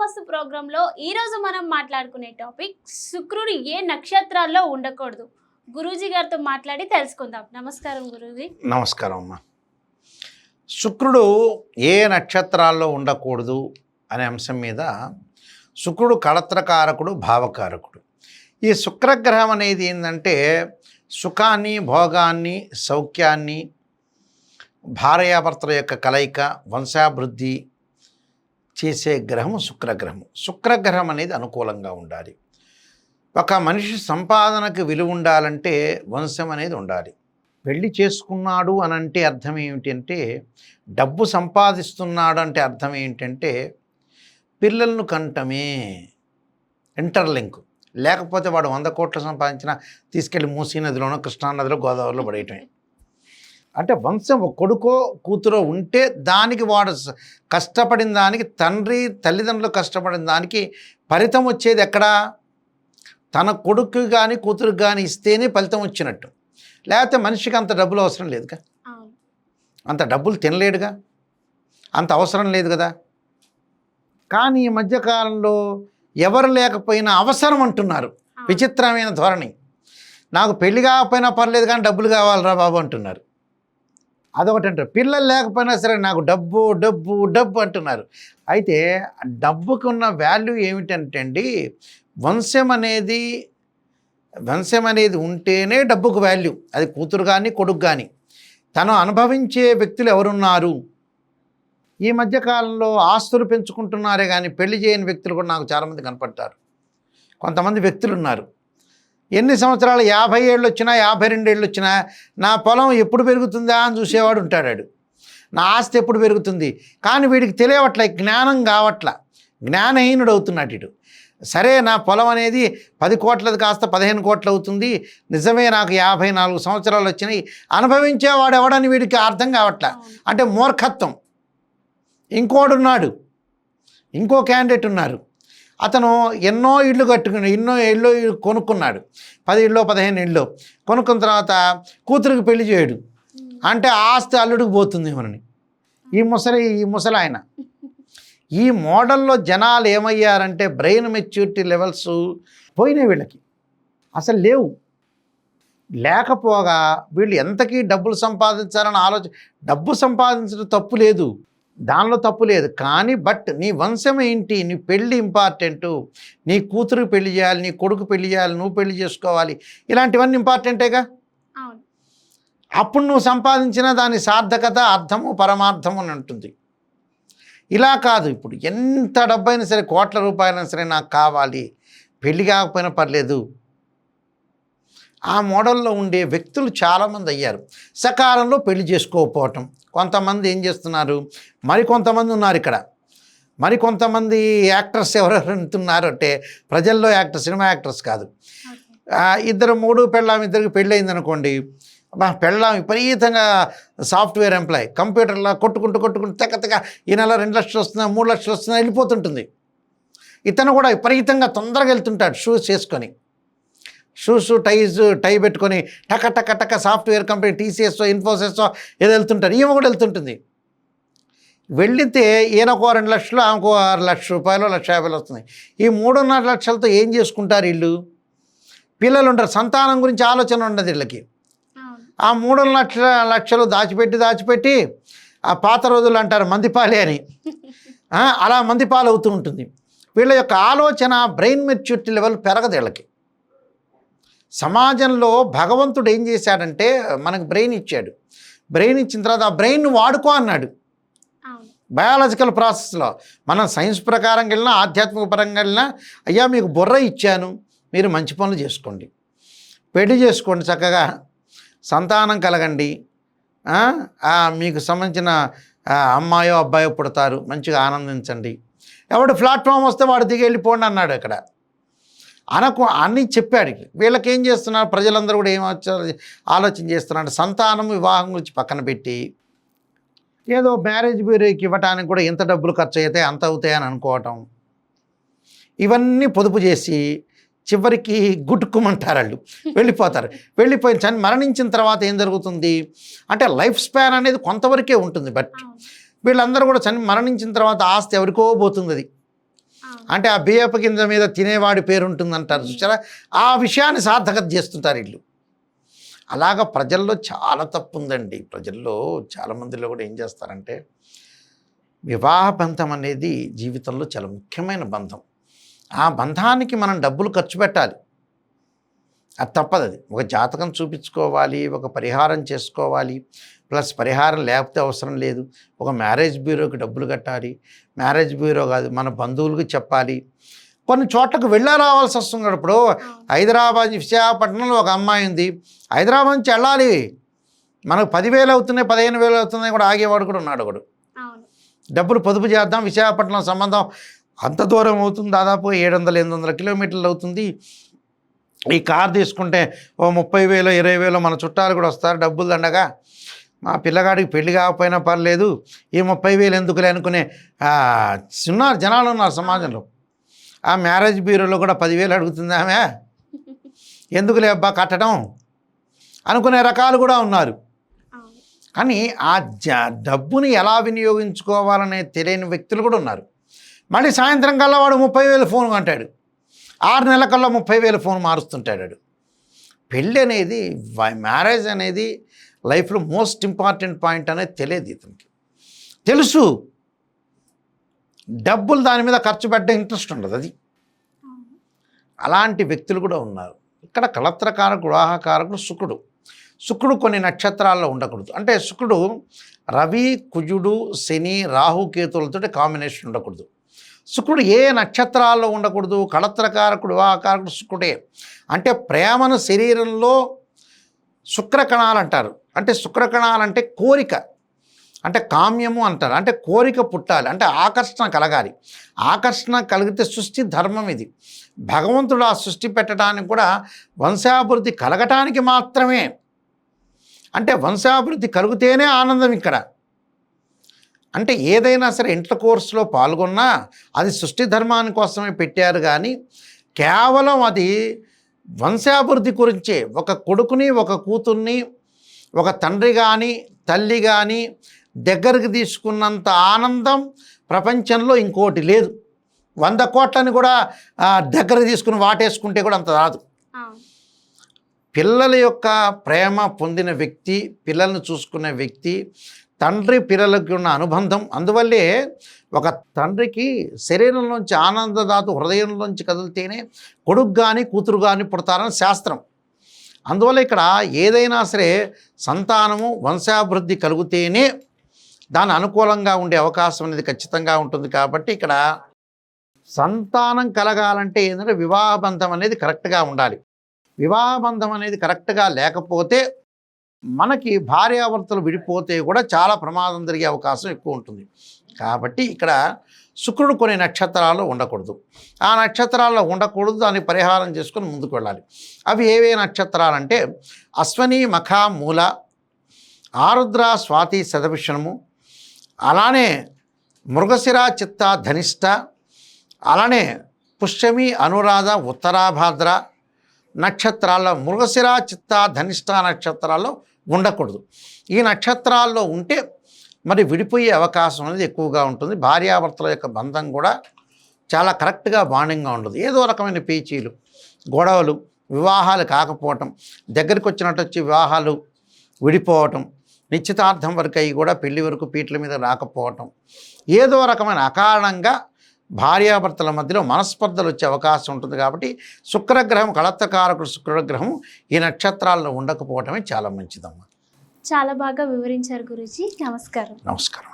మస్తు ప్రోగ్రాంలో ఈ రోజు మనం మాట్లాడుకునే టాపిక్ శుక్రుడు ఏ నక్షత్రాల్లో ఉండకూడదు? గురూజీ గారితో మాట్లాడి తెలుసుకుందాం. నమస్కారం గురూజీ. నమస్కారం అమ్మా. శుక్రుడు ఏ నక్షత్రాల్లో ఉండకూడదు అనే అంశం మీద శుక్రుడు కళత్రకారకుడు భావకారకుడు. ఈ శుక్రగ్రహం అనేది ఏంటంటే సుఖాన్ని భోగాన్ని సౌఖ్యాన్ని భార్యాభర్తల యొక్క కలయిక వంశాభివృద్ధి చేసే గ్రహం శుక్రగ్రహం శుక్రగ్రహం అనేది అనుకూలంగా ఉండాలి. ఒక మనిషి సంపాదనకు విలువ ఉండాలంటే వంశం అనేది ఉండాలి. పెళ్ళి చేసుకున్నాడు అని అంటే అర్థం ఏమిటంటే డబ్బు సంపాదిస్తున్నాడు అంటే అర్థం ఏంటంటే పిల్లలను కంటమే ఇంటర్లింక్. లేకపోతే వాడు వంద కోట్లు సంపాదించిన తీసుకెళ్ళి మూసీ నదిలోనో కృష్ణానదిలో గోదావరిలో పడేయటమే. అంటే వంశం ఒక కొడుకో కూతురో ఉంటే దానికి వాడు కష్టపడిన దానికి తండ్రి తల్లిదండ్రులు కష్టపడిన దానికి ఫలితం వచ్చేది ఎక్కడా? తన కొడుకు కానీ కూతురుకు కానీ ఇస్తేనే ఫలితం వచ్చినట్టు. లేకపోతే మనిషికి అంత డబ్బులు అవసరం లేదుగా? అంత డబ్బులు తినలేడుగా? అంత అవసరం లేదు కదా? కానీ ఈ మధ్యకాలంలో ఎవరు లేకపోయినా అవసరం అంటున్నారు. విచిత్రమైన ధోరణి. నాకు పెళ్ళి కాకపోయినా పర్లేదు కానీ డబ్బులు కావాలిరా బాబు అంటున్నారు. అదొకటి అంటారు పిల్లలు లేకపోయినా సరే నాకు డబ్బు డబ్బు డబ్బు అంటున్నారు. అయితే డబ్బుకు ఉన్న వాల్యూ ఏమిటంటే అండి వంశం అనేది వంశం అనేది ఉంటేనే డబ్బుకు వాల్యూ. అది కూతురు కానీ కొడుకు కానీ తను అనుభవించే వ్యక్తులు ఎవరున్నారు? ఈ మధ్యకాలంలో ఆస్తులు పెంచుకుంటున్నారే కానీ పెళ్ళి చేయని వ్యక్తులు కూడా నాకు చాలామంది కనపడతారు. కొంతమంది వ్యక్తులు ఉన్నారు ఎన్ని సంవత్సరాలు యాభై ఏళ్ళు వచ్చినా యాభై రెండు ఏళ్ళు వచ్చినా నా పొలం ఎప్పుడు పెరుగుతుందా అని చూసేవాడు ఉంటాడాడు నా ఆస్తి ఎప్పుడు పెరుగుతుంది? కానీ వీడికి తెలియవట్లే జ్ఞానం కావట్ల. జ్ఞానహీనుడు అవుతున్నాడు ఇటు సరే నా పొలం అనేది పది కోట్లది కాస్త పదిహేను కోట్లు అవుతుంది. నిజమే నాకు యాభై నాలుగు సంవత్సరాలు వచ్చినాయి. అనుభవించేవాడు ఎవడని వీడికి అర్థం కావట్లే. అంటే మూర్ఖత్వం. ఇంకోడు ఉన్నాడు. ఇంకో క్యాండిడేట్ ఉన్నారు. అతను ఎన్నో ఇళ్ళు కట్టుకుని ఎన్నో ఇళ్ళు కొనుక్కున్నాడు. పది ఇళ్ళు పదిహేను ఇళ్ళు. కొనుక్కున్న తర్వాత కూతురికి పెళ్ళి చేయడు. అంటే ఆస్తి అల్లుడికి పోతుంది మనని. ఈ ముసలి ఈ ముసలి ఆయన. ఈ మోడల్లో జనాలు ఏమయ్యారంటే బ్రెయిన్ మెచ్యూరిటీ లెవెల్స్ పోయినాయి వీళ్ళకి. అసలు లేవు. లేకపోగా వీళ్ళు ఎంతకీ డబ్బులు సంపాదించాలని ఆలోచన డబ్బు సంపాదించడం తప్పు లేదు. దానిలో తప్పు లేదు. కానీ బట్ నీ వంశం ఏంటి? నీ పెళ్ళి ఇంపార్టెంటు. నీ కూతురు పెళ్ళి చేయాలి నీ కొడుకు పెళ్ళి చేయాలి నువ్వు పెళ్ళి చేసుకోవాలి. ఇలాంటివన్నీ ఇంపార్టెంటేగా? అప్పుడు నువ్వు సంపాదించిన దాని సార్థకత అర్థము పరమార్థము అని ఉంటుంది. ఇలా కాదు ఇప్పుడు. ఎంత డబ్బైనా సరే కోట్ల రూపాయలైనా సరే నాకు కావాలి. పెళ్ళి కాకపోయినా పర్లేదు. ఆ మోడల్లో ఉండే వ్యక్తులు చాలామంది అయ్యారు. సకాలంలో పెళ్ళి చేసుకోకపోవటం కొంతమంది ఏం చేస్తున్నారు? మరి కొంతమంది ఉన్నారు ఇక్కడ. మరి కొంతమంది యాక్టర్స్ ఎవరెవరు ఉంటున్నారు అంటే ప్రజల్లో యాక్టర్ సినిమా యాక్టర్స్ కాదు. ఇద్దరు మూడు పెళ్ళాం ఇద్దరికి పెళ్ళయింది అనుకోండి బా పెళ్ళాం విపరీతంగా సాఫ్ట్వేర్ ఎంప్లాయ్. కంప్యూటర్లో కొట్టుకుంటూ కొట్టుకుంటూ తెక్క తెక్క ఈ నెల రెండు లక్షలు వస్తున్నా మూడు లక్షలు వస్తున్నా వెళ్ళిపోతుంటుంది. ఇతను కూడా విపరీతంగా తొందరగా వెళ్తుంటాడు షూస్ చేసుకొని షూస్ టైజ్ టై పెట్టుకొని టక టక టక సాఫ్ట్వేర్ కంపెనీ టీసీఎస్ ఇన్ఫోసిస్ ఏదో వెళ్తుంటారు. ఈమె కూడా వెళ్తుంటుంది. వెళితే ఈయనకో రెండు లక్షలు ఆమెకో ఆరు లక్ష రూపాయలు లక్ష యాభైలు వస్తున్నాయి ఈ మూడున్నర లక్షలతో ఏం చేసుకుంటారు వీళ్ళు? పిల్లలు ఉంటారు సంతానం గురించి ఆలోచన ఉండదు వీళ్ళకి. ఆ మూడు లక్షల లక్షలు దాచిపెట్టి దాచిపెట్టి ఆ పాత రోజులు అంటారు మందిపాలే అని. అలా మందిపాలు అవుతూ ఉంటుంది. వీళ్ళ యొక్క ఆలోచన బ్రెయిన్ మెచ్యూరిటీ లెవెల్ పెరగదు వీళ్ళకి. సమాజంలో భగవంతుడు ఏం చేశాడంటే మనకు బ్రెయిన్ ఇచ్చాడు. బ్రెయిన్ ఇచ్చిన తర్వాత ఆ బ్రెయిన్ వాడుకో అన్నాడు. బయాలజికల్ ప్రాసెస్లో మనం సైన్స్ ప్రకారం వెళ్ళినా ఆధ్యాత్మిక పరంగా వెళ్ళినా అయ్యా మీకు బుర్ర ఇచ్చాను మీరు మంచి పనులు చేసుకోండి. పెళ్ళి చేసుకోండి చక్కగా. సంతానం కలగండి. మీకు సంబంధించిన అమ్మాయో అబ్బాయో పుడతారు మంచిగా ఆనందించండి. ఎవడు ప్లాట్ఫామ్ వస్తే వాడు దిగి వెళ్ళిపోండి అన్నాడు ఇక్కడ అనకు అన్నీ చెప్పాడు వీళ్ళకి ఏం చేస్తున్నారు? ప్రజలందరూ కూడా ఏం ఆలోచన చేస్తున్నారు? సంతానం వివాహం గురించి పక్కన పెట్టి ఏదో మ్యారేజ్ బ్యూరోకి ఇవ్వటానికి కూడా ఎంత డబ్బులు ఖర్చు అయితే అంత అవుతాయని అనుకోవటం. ఇవన్నీ పొదుపు చేసి చివరికి గుట్టుకుమంటారు వాళ్ళు. వెళ్ళిపోతారు. వెళ్ళిపోయిన చని మరణించిన తర్వాత ఏం జరుగుతుంది? అంటే లైఫ్ స్పాన్ అనేది కొంతవరకే ఉంటుంది. బట్ వీళ్ళందరూ కూడా చని మరణించిన తర్వాత ఆస్తి ఎవరికో పోతుంది అది. అంటే ఆ బియ్యపు గింజ మీద తినేవాడి పేరు ఉంటుందంటారు చూసారా? ఆ విషయాన్ని సార్థకత చేస్తుంటారు వీళ్ళు. అలాగ ప్రజల్లో చాలా తప్పు ఉందండి ప్రజల్లో చాలా మందిలో కూడా ఏం చేస్తారంటే వివాహ బంధం అనేది జీవితంలో చాలా ముఖ్యమైన బంధం. ఆ బంధానికి మనం డబ్బులు ఖర్చు పెట్టాలి. అది తప్పదు అది ఒక జాతకం చూపించుకోవాలి ఒక పరిహారం చేసుకోవాలి. ప్లస్ పరిహారం లేకపోతే అవసరం లేదు. ఒక మ్యారేజ్ బ్యూరోకి డబ్బులు కట్టాలి. మ్యారేజ్ బ్యూరో కాదు మన బంధువులకు చెప్పాలి. కొన్ని చోట్లకు వెళ్ళా రావాల్సి వస్తుంది. ఇప్పుడు హైదరాబాద్ విశాఖపట్నంలో ఒక అమ్మాయి ఉంది. హైదరాబాద్ నుంచి వెళ్ళాలి. మనకు పదివేలు అవుతున్నాయి పదిహేను వేలు అవుతున్నాయి కూడా ఆగేవాడు కూడా ఉన్నాడు ఒకడు. డబ్బులు పొదుపు చేద్దాం విశాఖపట్నం సంబంధం అంత దూరం అవుతుంది. దాదాపు ఏడు వందల ఎనిమిది వందల కిలోమీటర్లు అవుతుంది. ఈ కార్ తీసుకుంటే ఓ ముప్పై వేలు ఇరవై వేలు మన చుట్టాలు కూడా వస్తారు డబ్బులు దండగా. మా పిల్లగాడికి పెళ్ళి కాకపోయినా పర్లేదు. ఈ ముప్పై వేలు ఎందుకులే అనుకునే ఉన్నారు జనాలు ఉన్నారు సమాజంలో. ఆ మ్యారేజ్ బ్యూరోలో కూడా పదివేలు అడుగుతుంది ఆమె. ఎందుకులే అబ్బా కట్టడం? అనుకునే రకాలు కూడా ఉన్నారు. కానీ ఆ జ డబ్బుని ఎలా వినియోగించుకోవాలనే తెలియని వ్యక్తులు కూడా ఉన్నారు. మళ్ళీ సాయంత్రం కల్లా వాడు ముప్పై వేలు ఫోన్ కొంటాడు. ఆరు నెలల కల్లా ముప్పై వేలు ఫోన్ మారుస్తుంటాడు. పెళ్ళి అనేది మ్యారేజ్ అనేది లైఫ్లో మోస్ట్ ఇంపార్టెంట్ పాయింట్ అనేది తెలియదు ఇతనికి. తెలుసు. డబ్బులు దాని మీద ఖర్చు పెట్టే ఇంట్రెస్ట్ ఉండదు అది. అలాంటి వ్యక్తులు కూడా ఉన్నారు. ఇక్కడ కళత్రకారకుడు వివాహకారకుడు శుక్రుడు. శుక్రుడు కొన్ని నక్షత్రాల్లో ఉండకూడదు. అంటే శుక్రుడు రవి కుజుడు శని రాహుకేతులతో కాంబినేషన్ ఉండకూడదు. శుక్రుడు ఏ నక్షత్రాల్లో ఉండకూడదు? కళత్రకారకుడు వివాహకారకుడు శుక్రుడే. అంటే ప్రేమను శరీరంలో శుక్రకణాలు అంటారు అంటే శుక్రకణాలు అంటే కోరిక. అంటే కామ్యము అంటారు. అంటే కోరిక పుట్టాలి. అంటే ఆకర్షణ కలగాలి. ఆకర్షణ కలిగితే సృష్టి ధర్మం ఇది. భగవంతుడు ఆ సృష్టి పెట్టడానికి కూడా వంశాభివృద్ధి కలగటానికి మాత్రమే. అంటే వంశాభివృద్ధి కలిగితేనే ఆనందం ఇక్కడ. అంటే ఏదైనా సరే ఇంటర్ కోర్సులో పాల్గొన్నా అది సృష్టి ధర్మాని కోసమే పెట్టారు కానీ కేవలం అది వంశాభివృద్ధి గురించే. ఒక కొడుకుని ఒక కూతుర్ని ఒక తండ్రి కానీ తల్లి కానీ దగ్గరికి తీసుకున్నంత ఆనందం ప్రపంచంలో ఇంకోటి లేదు. వంద కోట్లని కూడా ఆ, దగ్గరకు తీసుకుని వాటేసుకుంటే కూడా అంత రాదు. పిల్లల యొక్క ప్రేమ పొందిన వ్యక్తి పిల్లల్ని చూసుకునే వ్యక్తి తండ్రి పిల్లలకి ఉన్న అనుబంధం. అందువల్లే ఒక తండ్రికి శరీరంలోంచి ఆనందదాతు హృదయంలోంచి కదిలితేనే కొడుకు కానీ కూతురు కానీ పుడతారని శాస్త్రం. అందువల్ల ఇక్కడ ఏదైనా సరే సంతానము వంశాభివృద్ధి కలిగితేనే దాని అనుకూలంగా ఉండే అవకాశం అనేది ఖచ్చితంగా ఉంటుంది కాబట్టి ఇక్కడ సంతానం కలగాలంటే ఏంటంటే వివాహ బంధం అనేది కరెక్ట్గా ఉండాలి. వివాహ బంధం అనేది కరెక్ట్గా లేకపోతే మనకి భార్యాభర్తలు విడిపోతే కూడా చాలా ప్రమాదం జరిగే అవకాశం ఎక్కువ ఉంటుంది. కాబట్టి ఇక్కడ శుక్రుడు కొన్ని నక్షత్రాలు ఉండకూడదు. ఆ నక్షత్రాల్లో ఉండకూడదు దాన్ని పరిహారం చేసుకుని ముందుకు వెళ్ళాలి. అవి ఏవే నక్షత్రాలు అంటే అశ్వని మఖ మూల ఆరుద్ర స్వాతి శతభిషణము అలానే మృగశిర చిత్త ధనిష్ట అలానే పుష్యమి అనురాధ ఉత్తరాభాద్ర నక్షత్రాల్లో మృగశిర చిత్త ధనిష్ట నక్షత్రాల్లో ఉండకూడదు. ఈ నక్షత్రాల్లో ఉంటే మరి విడిపోయే అవకాశం అనేది ఎక్కువగా ఉంటుంది. భార్యాభర్తల యొక్క బంధం కూడా చాలా కరెక్ట్గా బాండింగ్గా ఉండదు. ఏదో రకమైన పీచీలు గొడవలు వివాహాలు కాకపోవటం దగ్గరికి వచ్చినట్టు వచ్చి వివాహాలు విడిపోవటం నిశ్చితార్థం వరకు అయ్యి కూడా పెళ్ళి వరకు పీట్ల మీద రాకపోవటం ఏదో రకమైన అకారణంగా భార్యాభర్తల మధ్యలో మనస్పర్ధలు వచ్చే అవకాశం ఉంటుంది కాబట్టి శుక్రగ్రహం కళత్రకారకుడు శుక్రగ్రహం ఈ నక్షత్రాల్లో ఉండకపోవటమే చాలా మంచిదమ్మా. చాలా బాగా వివరించారు గురుజీ. నమస్కారం. నమస్కారం.